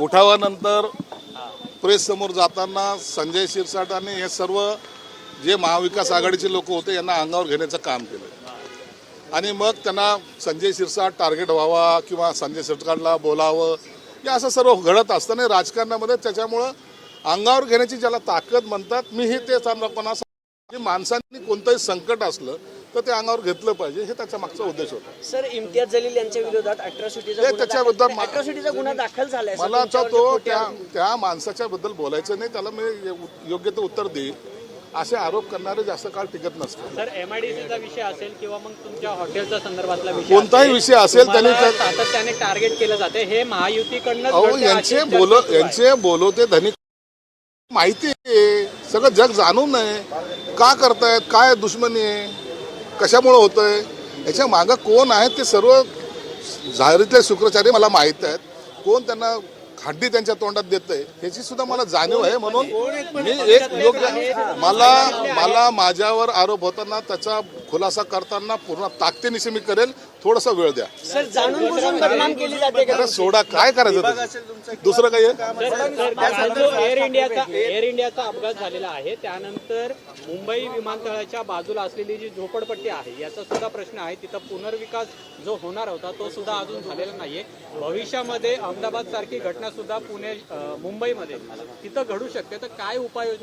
उठावानंतर press समोर जाताना संजय शिरसाट आणि हे सर्व जे महाविकास आघाडीचे लोक होते यांना अंगावर घेण्याचं काम केलं. आणि मग त्यांना संजय शिरसाट टार्गेट व्हावा किंवा संजय शिरसाटला बोलावं हे असं सर्व घडत असताना राजकारणामध्ये त्याच्यामुळं अंगावर घेण्याची ज्याला ताकद म्हणतात मी हे ते लोकांना की माणसांनी कोणतंही संकट असलं तर ते अंगावर घेतलं पाहिजे. हे त्याच्या मागचा उद्देश होता. सर इम्तियाज जलील यांच्या विरोधात अॅट्रॉसिटीचा ते गुन्हा त्याच्याबद्दल दाखल- मा- अॅट्रॉसिटीचा गुन्हा दाखल झालाय सर मला तो त्या त्या माणसाच्या बद्दल बोलायचं नाही. त्याला मी योग्य ते उत्तर देईल असे आरोप करणारे जास्त काळ टिकत नसतात. तर एमआयडीसीचा विषय असेल किंवा मग तुमच्या हॉटेलच्या संदर्भातला विषय कोणताही असेल, विषय असेल त्यांनी सातत्याने टार्गेट केलं जाते. हे महायुतीकडनं यांचे बोल यांचे बोलवते धनिक माहिती आहे. सगळं जग जाणून आहे का करतायत? काय दुश्मनी आहे? कशामुळं होतं आहे याच्या मागं कोण आहेत ते सर्व झारीतले शुक्राचार्य मला माहीत आहेत. कोण त्यांना खड्डी त्यांच्या तोंडात देतंय ह्याची सुद्धा मला जाणीव आहे म्हणून मी एक योग्य मला मला माझ्यावर आरोप होताना त्याचा खुलासा करताना पूर्ण ताकदीनिशी मी करेल. थोडासा वेळ द्या. सर जाणून बुजून बदनाम केली जाते का? अरे सोडा काय करायचं त्याचं? दुसरं काही आहे? जो एअर इंडियाचा एअर इंडियाचा अपघात झालेला आहे त्यानंतर मुंबई विमानतळाच्या बाजूला असलेली जी झोपडपट्टी आहे याचा सुद्धा प्रश्न आहे. तिथं पुनर्विकास जो होणार होता तो सुद्धा अजून झालेला नाहीये. भविष्यामध्ये अहमदाबाद सारखी घटना सुद्धा पुणे मुंबईमध्ये. तिथं घडू शकते. तर काय उपाययोजना